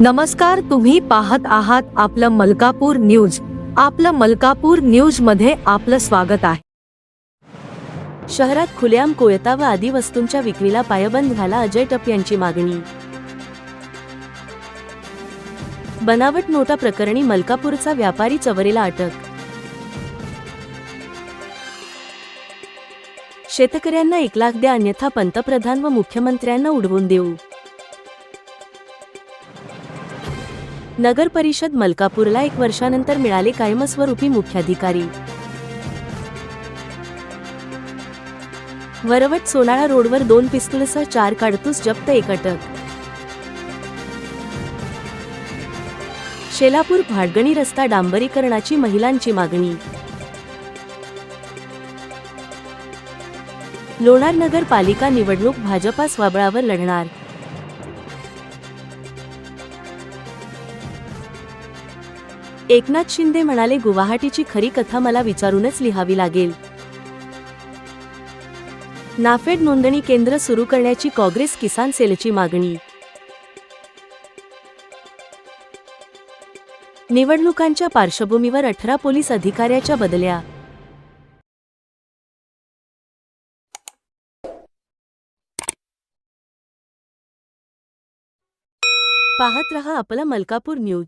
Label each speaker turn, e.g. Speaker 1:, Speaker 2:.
Speaker 1: नमस्कार तुम्ही पाहत आहात आपलं मलकापूर न्यूज. आपलं मलकापूर न्यूजमध्ये आपलं स्वागत आहे.
Speaker 2: शहरात खुलेआम कोयता व आदी वस्तूंच्या विक्रीला पायबंद घाला अजय टप यांची मागणी. बनावट नोटा प्रकरणी मलकापूरचा व्यापारी चवरेला अटक. शेतकऱ्यांना एक लाख द्या अन्यथा पंतप्रधान व मुख्यमंत्र्यांना उडवून देऊ. नगर परिषद मलकापूरला एक वर्षानंतर मिळाले कायमस्वरूपी मुख्याधिकारी. वरवट सोनाळा रोडवर दोन पिस्तूलसह चार काडतूस जप्त एक अटक. शेलापूर भाडगणी रस्ता डांबरीकरणाची महिलांची मागणी. लोणार नगर पालिका निवडणूक भाजपा स्वाबळावर लढणार. एकनाथ शिंदे म्हणाले गुवाहाटीची खरी कथा मला विचारूनच लिहावी लागेल. नाफेड नोंदणी केंद्र सुरू करण्याची काँग्रेस किसान सेलची मागणी. निवडणुकांच्या पार्श्वभूमीवर अठरा पोलीस अधिकाऱ्याच्या बदल्या. पाहत रहा आपला मलकापूर न्यूज.